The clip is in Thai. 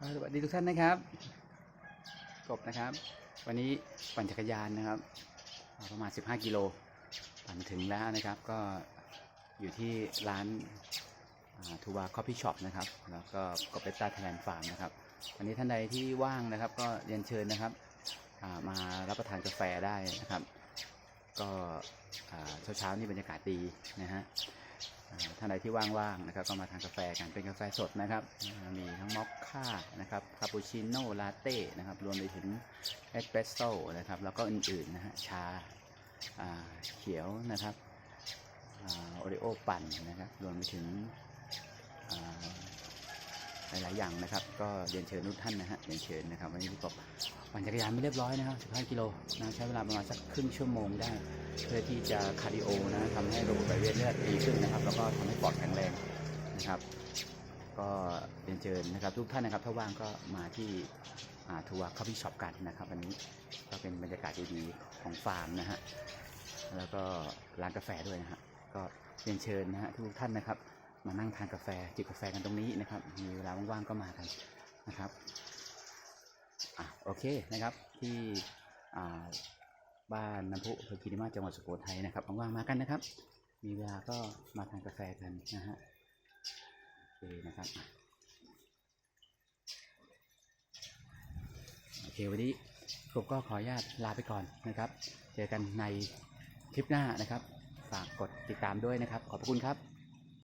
สวัสดีทุกท่านนะครับ กบนะครับ วันนี้ปั่นจักรยานนะครับ ประมาณ 15 กิโล ปั่นถึงแล้วนะครับ ก็อยู่ที่ร้านทูวาคอฟฟี่ช็อปนะครับ แล้วก็กบเปต้าไทยแลนด์ฟาร์มนะครับ วันนี้ท่านใดที่ว่างนะครับ ก็เรียนเชิญนะครับมารับประทานกาแฟได้นะครับ ก็เช้าเช้าๆนี่บรรยากาศดีนะฮะ ท่านใดที่ว่างๆนะครับก็มาทานกาแฟกันเป็นกาแฟสดนะครับ มีทั้งมอคค่านะครับคาปูชิโน่ลาเต้นะครับรวมไปถึงเอสเปรสโซ่นะครับแล้วก็อื่นๆนะฮะชาาเขียวนะครับโอริโอปั่นนะครับรวมไปถึงหลาย ๆ อย่างนะครับ ก็เรียนเชิญทุกท่านนะฮะเรียนเชิญนะครับวันนี้พี่กบปั่นจักรยานไม่เรียบร้อยนะครับ 15 กิโลนะใช้เวลาประมาณสักครึ่งชั่วโมงได้ เพื่อที่จะคาร์ดิโอนะทำให้ เวียนเลือดดีขึ้นนะครับ แล้วก็ทำให้ปอดแข็งแรงนะครับ ก็เรียนเชิญนะครับ ทุกท่านนะครับถ้าว่างก็มาที่ทัวร์คอฟฟี่ช็อปกันนะครับวันนี้ก็เป็นบรรยากาศดีๆของฟาร์มนะฮะแล้วก็ร้านกาแฟด้วยนะฮะก็เรียนเชิญนะฮะทุกท่านนะครับ มานั่งทานกาแฟจิบกาแฟกันตรงนี้นะครับ มีเวลาว่างๆก็มากันนะครับอะโอเคนะครับที่บ้านน้ำพุอำเภอคีรีมาจังหวัดสุโขทัยนะครับว่างๆมากันนะครับ มีเวลาก็มาทานกาแฟกันนะฮะโอเคนะครับโอเควันนี้ผมก็ขออนุญาตลาไปก่อนนะครับ เจอกันในคลิปหน้านะครับ ฝากกดติดตามด้วยนะครับ ขอบพระคุณครับ